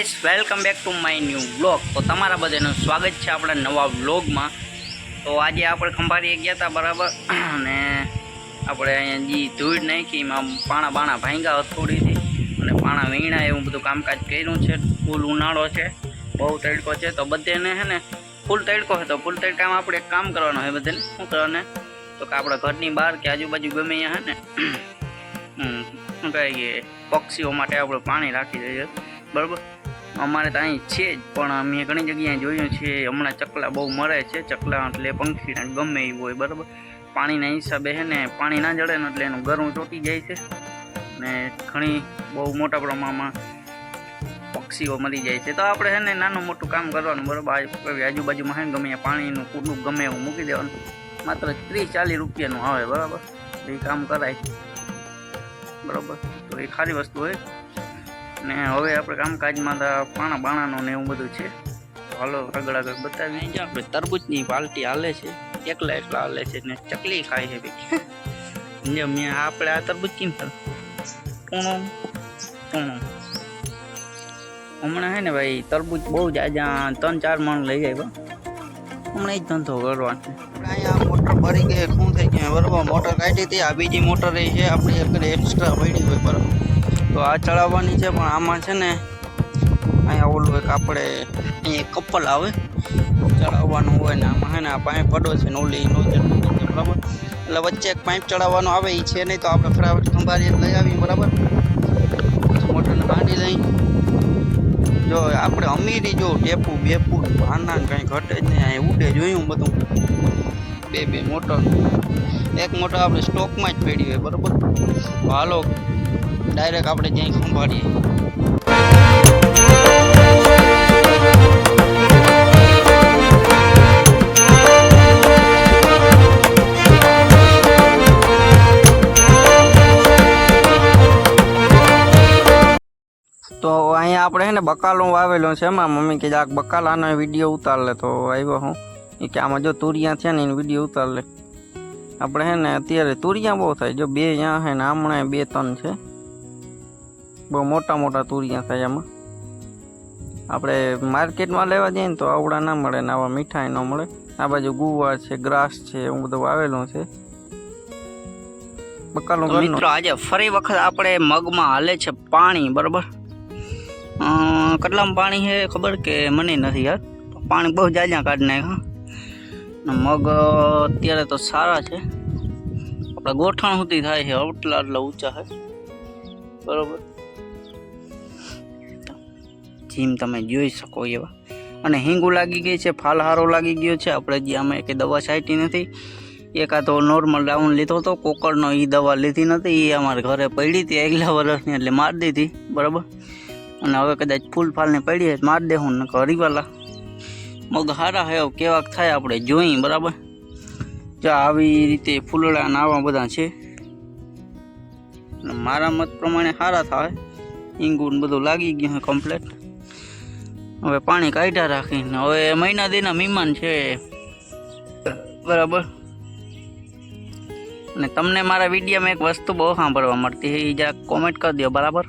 Guys welcome back to my new blog તો તમારા બધાનું સ્વાગત છે આપણા નવા વ્લોગમાં તો આજે આપણે ખંભાળીએ ગયા હતા બરાબર? અને આપણે અહીંયા જે ધૂળ નાખી, એમાં પાણા બાણા ભાંગા થોડીથી. અને પાણા વીણા, એવું બધું કામકાજ કર્યું છે. ફૂલ ઉનાળો છે. બહુ તડકો છે. તો બધાને છે ને, ફૂલ તડકો છે. તો ફૂલ તડકામાં આપણે કામ કરવાનું હોય બધાને. શું કરવાનું? તો કે આપણા ઘરની બહાર કે આજુબાજુ ગમે અહીંયા હે ને શું કહીએ? પક્ષીઓ માટે આપણે પાણી રાખી દઈએ. બરાબર? અમારે તો અહીં છે જ, પણ અમે ઘણી જગ્યાએ જોયું છે, હમણાં ચકલા બહુ મરે છે, ચકલા એટલે પંખીને ગમે એવું હોય, બરાબર? પાણીના હિસાબે છે ને, પાણી ના જડે ને એટલે એનું ગરું ચોટી જાય છે. ને ઘણી બહુ મોટા પ્રમાણમાં પક્ષીઓ મરી જાય છે. તો આપણે છે ને નાનું મોટું કામ કરવાનું, બરાબર? આજુબાજુમાં હે ગમે પાણીનું કુંડું ગમે એવું મૂકી દેવાનું. માત્ર ત્રીસ ચાલીસ રૂપિયાનું આવે, બરાબર? એ કામ કરાય. બરાબર? તો એ ખાલી વસ્તુ હોય. ને હવે આપણે કામકાજમાં તો પાણા બાણાનું ને એવું બધું છે. હાલો આગળ આગળ બતાવી અહીંયા આપણે તરબૂચની પાલટી હાલે છે. એકલા એકલા હાલે છે ને ચકલી ખાય છે ભાઈ જે મેં આપણે આ તરબૂચ કેમ પૂણો પૂણો હમણાં હે ને ભાઈ તરબૂચ બહુ જ આજે ત્રણ ચાર માણ લઈ જાય હમણાં એ જ ધંધો કરવાનો અહીંયા મોટર ભરી ગઈ શું થઈ ગયા? બરોબર મોટર કાઢી હતી આ બીજી મોટર એ છે આપણે એક એક્સ્ટ્રા પડી હોય બરાબર. તો આ ચડાવવાની છે, પણ આમાં છે ને અહીંયા ઓલું એક આપણે અહીંયા કપલ આવે, ચડાવવાનું હોય ને આમાં છે ને આ પાઇપ પડો છે ને ઓલી છે, બરાબર? એટલે વચ્ચે એક પાઇપ ચડાવવાનો આવે એ છે નહીં તો આપણે ફટાફટ ખંભારી લઈ આવીએ, બરાબર? મોટરને બાંધી લઈ. જો આપણે અમીરી જો ટેપુ બેપુ ભાના કંઈ ઘટે જ નહીં અહીં ઉડે જોયું બધું. બે બે મોટર. એક મોટર આપણે સ્ટોકમાં જ પડી હોય, બરાબર? હાલો ડાયરેક્ટ આપણે ત્યાં સંભાળીએ તો અહીંયા આપણે છે ને બકાલો વાવેલો છે એમાં. મમ્મી કે આ બકાલાનો વીડિયો ઉતાર લે. તો આવ્યો હું. એ કે આમાં જો તુરિયા છે ને, એનો વીડિયો ઉતાર લે. આપણે છે ને અત્યારે તુરિયા બહુ થાય. જો બે અહીંયા છે ને હમણાં બે ત્રણ છે. બહુ મોટા મોટા તુરિયા થાય આમાં આપણે માર્કેટમાં લેવા જઈએ ને તો આવડા ના મળે ને આવા મીઠાઈ ન મળે. આ બાજુ ગુવાર છે ગ્રાસ છે એવું બધું વાવેલું છે. મિત્રો આજે ફરી વખત આપણે મગમાં હાલે છે પાણી બરાબર? કેટલામાં પાણી છે ખબર કે મને નથી યાર પાણી બહુ જાજા કાઢી નાખ્યા. મગ અત્યારે તો સારા છે. આપણે ગોઠણ સુધી થાય છે આટલા આટલા ઊંચા છે. બરોબર? જીમ તમે જોઈ શકો એવા. અને હિંગુ લાગી ગઈ છે ફાલ હારો લાગી ગયો છે. આપણે જે અમે કે દવા છાંટી નથી. એકા તો નોર્મલ રાઉન્ડ લીધો હતો, કોકરનો એ દવા લીધી નથી. એ અમારે ઘરે પડી હતી આગલા વર્ષની, એટલે મારી દીધી, બરાબર? અને હવે કદાચ ફૂલ ફાલને પડી હોય મારી દેવું ને હરીવાલા. મગ હારા હે કેવાક થાય આપણે જોઈ, બરાબર? જો આવી રીતે ફૂલડા આવા બધા છે. મારા મત પ્રમાણે સારા થાય. ઈંગુ બધું લાગી ગયું કમ્પ્લેટ હવે પાણી કાઢ્યા રાખીને. હવે મહિના દીના મહેમાન છે. બરાબર. અને તમને મારા વિડીયોમાં એક વસ્તુ બહુ સાંભળવા મળતી એ જરાક કોમેન્ટ કરી દો બરાબર?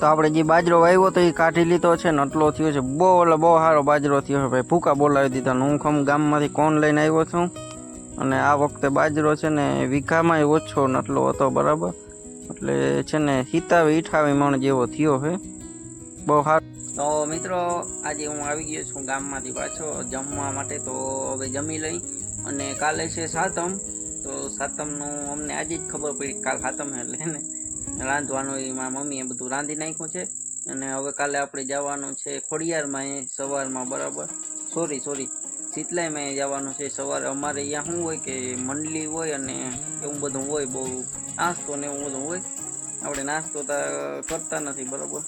તો આપણે જે બાજરો વાવ્યો તો એ કાઢી લીધો છે ને એટલો થયો છે. બહુ, એટલે બહુ સારો બાજરો થયો છે ભાઈ. ભૂકા બોલાવી દીધા હું ખમ ગામમાંથી કોણ લઈને આવ્યો છું? અને આ વખતે બાજરો છે ને વીઘામાં ઓછો નટલો હતો, બરાબર? એટલે છે ને હિતાવી ઈઠાવી મણ જેવો થયો છે. બહુ સારું તો મિત્રો, આજે હું આવી ગયો છું ગામમાંથી પાછો જમવા માટે. તો હવે જમી લઈ અને કાલે છે સાતમ. તો સાતમનું અમને આજે જ ખબર પડી કાલ સાતમ એટલે ને રાંધવાનું એ મારા મમ્મીએ બધું રાંધી નાખ્યું છે. અને હવે કાલે આપણે જવાનું છે ખોડિયારમાં એ સવારમાં, બરાબર? સોરી સોરી શીતલાઈમાં જવાનું છે સવારે. અમારે અહીંયા શું હોય કે મંડલી હોય અને એવું બધું હોય, બહુ નાસ્તો ને એવું બધું હોય. આપણે નાસ્તો કરતા નથી, બરાબર?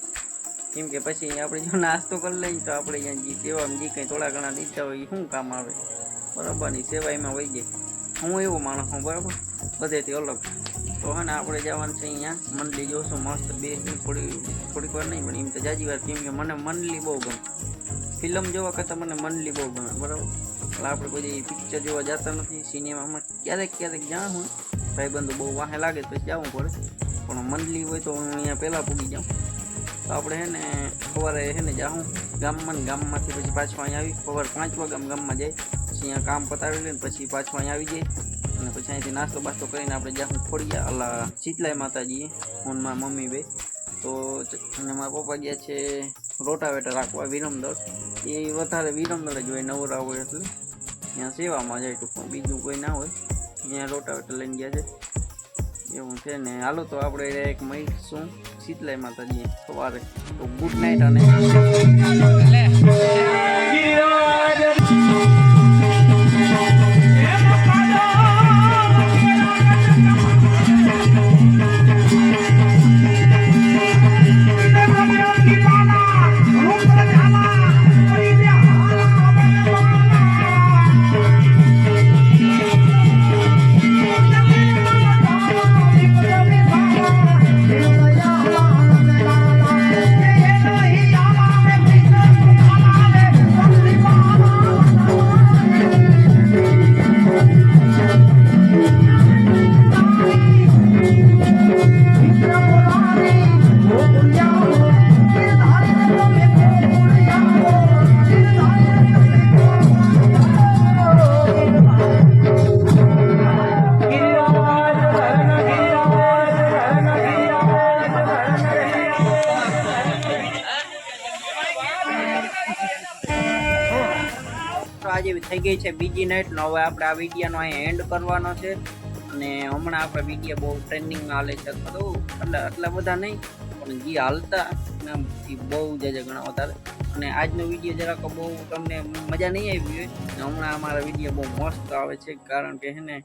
કેમ કે પછી આપણે જો નાસ્તો કરી લઈએ તો આપણે અહીંયા જે સેવામાં જે કંઈ થોડા ઘણા દીધા હોય એ શું કામ આવે? બરાબરની સેવાયમાં વહી જાય. હું એવો માણસ હું, બરાબર? બધેથી અલગ. તો હે ને આપણે જવાનું છે અહીંયા. મંડલી જોશું, મસ્ત બે થોડી થોડીક વાર નહીં, પણ એમ તો જાજી વાર કેમ કે મને મંડલી બહુ ગમે. ફિલ્મ જોવા કરતાં મને મંડલી બહુ ગમે, બરાબર? એટલે આપણે કોઈ પિક્ચર જોવા જતા નથી સિનેમામાં ક્યારેક ક્યારેક જાઉં હું. ભાઈબંધો બહુ વાહે લાગે તો જવું પડે. પણ મંડલી હોય તો હું અહીંયા પહેલાં પૂગી જાઉં. તો આપણે હે ને સવારે હે ને જાઉં ગામમાં ગામમાંથી પછી પાછું અહીંયા આવી, સવારે પાંચ વાગે ગામમાં જાય, પછી અહીંયા કામ પતાવી લઈને પછી પાછું અહીંયા આવી જાય અને પછી અહીંથી નાસ્તો બાસ્તો કરીને આપણે જાઉં ખોડિયા અલા શીતલાઈ માતાજીએ, હું મારા મમ્મી બે. તો અને મારા પપ્પા ગયા છે રોટાવેટર રાખવા વિરમદળ એ વધારે વિરમદળ જ હોય, નવરા હોય એટલે. ત્યાં સેવામાં જાય ટૂંકમાં, બીજું કોઈ ના હોય. અહીંયા રોટાવેટર લઈને ગયા છે. એવું છે ને, હાલો તો આપણે એક મળીશું શીતલાઈ માતાજી સવારે. તો ગુડ નાઇટ અને ગઈ છે બીજી નાઇટ નો હવે આપણે આ વિડીયોનો અહીં એન્ડ કરવાનો છે. અને હમણાં આપણે વીડિયો બહુ ટ્રેન્ડિંગમાં હાલે છે. ખરું એટલે આટલા બધા નહીં, પણ જે હાલતા એના બહુ જ ઘણા વધારે. અને આજનો વીડિયો જરાક બહુ તમને મજા નહીં આવી હોય. હમણાં અમારા વીડિયો બહુ મસ્ત આવે છે. કારણ કે હે ને,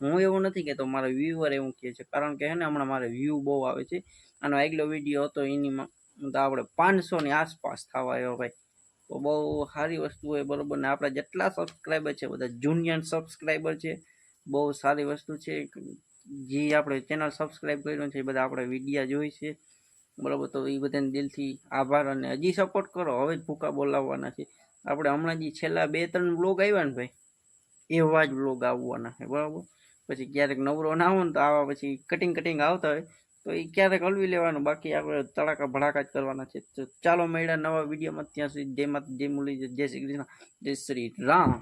હું એવું નથી કહેતો, મારા વ્યૂવર એવું કહે છે. કારણ કે હે ને, હમણાં મારે વ્યૂ બહુ આવે છે. આનો આગલો વીડિયો હતો એનીમાં તો આપણે પાંચસોની આસપાસ થવા આવ્યો ભાઈ. તો બહુ સારી વસ્તુ હોય, બરોબર. ને આપણા જેટલા સબસ્ક્રાઈબર છે, બધા જુનિયર સબસ્ક્રાઈબર છે, બહુ સારી વસ્તુ છે. જે આપણે ચેનલ સબસ્ક્રાઈબ કર્યું છે, એ બધા આપણે વિડીયા જોઈ છે. બરાબર, તો એ બધાને દિલથી આભાર અને હજી સપોર્ટ કરો. હવે જ ભૂકા બોલાવવાના છે. આપણે હમણાં જે છેલ્લા બે ત્રણ બ્લોગ આવ્યા ને ભાઈ, એવા જ બ્લોગ આવવાના છે, બરાબર. પછી ક્યારેક નવરો ના હોય ને તો આવા પછી કટિંગ કટિંગ આવતા હોય. તો એ ક્યારેક હલવી લેવાનું, બાકી આપણે તડાકા ભડાકા જ કરવાના છે. તો ચાલો મળ્યા નવા વિડીયોમાં, ત્યાં સુધી જય માતા જય મુરલી જય શ્રી કૃષ્ણ, જય શ્રી રામ.